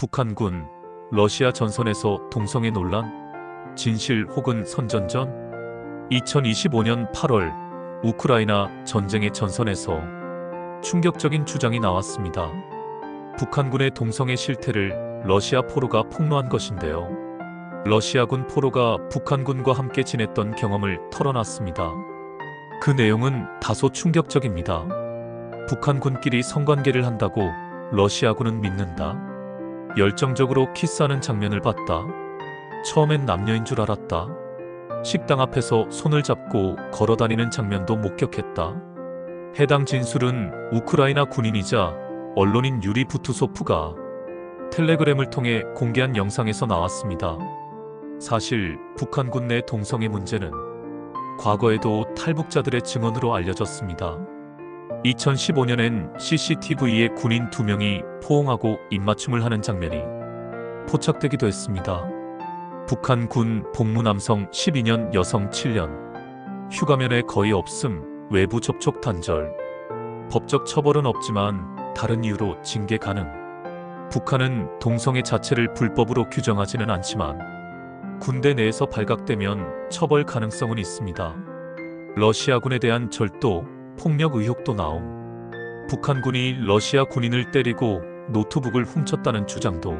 북한군 러시아 전선에서 동성애 논란 진실 혹은 선전전 2025년 8월 우크라이나 전쟁의 전선에서 충격적인 주장이 나왔습니다. 북한군의 동성애 실태를 러시아 포로가 폭로한 것인데요. 러시아군 포로가 북한군과 함께 지냈던 경험을 털어놨습니다. 그 내용은 다소 충격적입니다. 북한군끼리 성관계를 한다고 러시아군은 믿는다. 열정적으로 키스하는 장면을 봤다. 처음엔 남녀인 줄 알았다. 식당 앞에서 손을 잡고 걸어 다니는 장면도 목격했다. 해당 진술은 우크라이나 군인이자 언론인 유리 부투소프가 텔레그램을 통해 공개한 영상에서 나왔습니다. 사실 북한군 내 동성애 문제는 과거에도 탈북자들의 증언으로 알려졌습니다. 2015년엔 CCTV에 군인 두 명이 포옹하고 입맞춤을 하는 장면이 포착되기도 했습니다. 북한 군 복무 남성 12년 여성 7년 휴가면에 거의 없음 외부 접촉 단절 법적 처벌은 없지만 다른 이유로 징계 가능 북한은 동성애 자체를 불법으로 규정하지는 않지만 군대 내에서 발각되면 처벌 가능성은 있습니다. 러시아군에 대한 절도, 폭력 의혹도 나옴. 북한군이 러시아 군인을 때리고 노트북을 훔쳤다는 주장도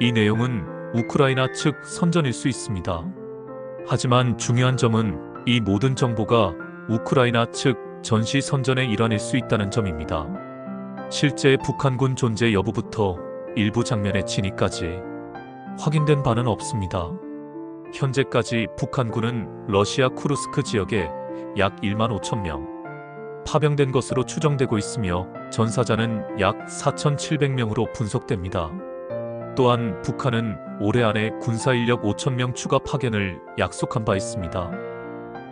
이 내용은 우크라이나 측 선전일 수 있습니다. 하지만 중요한 점은 이 모든 정보가 우크라이나 측 전시 선전의 일환일 수 있다는 점입니다. 실제 북한군 존재 여부부터 일부 장면의 진위까지 확인된 바는 없습니다. 현재까지 북한군은 러시아 쿠르스크 지역에 약 1만 5천 명 파병된 것으로 추정되고 있으며 전사자는 약 4,700명으로 분석됩니다. 또한 북한은 올해 안에 군사 인력 5천 명 추가 파견을 약속한 바 있습니다.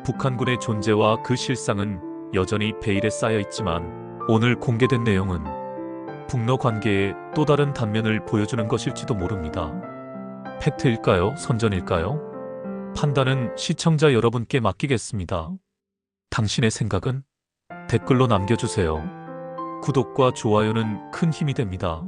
북한군의 존재와 그 실상은 여전히 베일에 쌓여 있지만 오늘 공개된 내용은 북러 관계의 또 다른 단면을 보여주는 것일지도 모릅니다. 팩트일까요? 선전일까요? 판단은 시청자 여러분께 맡기겠습니다. 당신의 생각은 댓글로 남겨주세요. 구독과 좋아요는 큰 힘이 됩니다.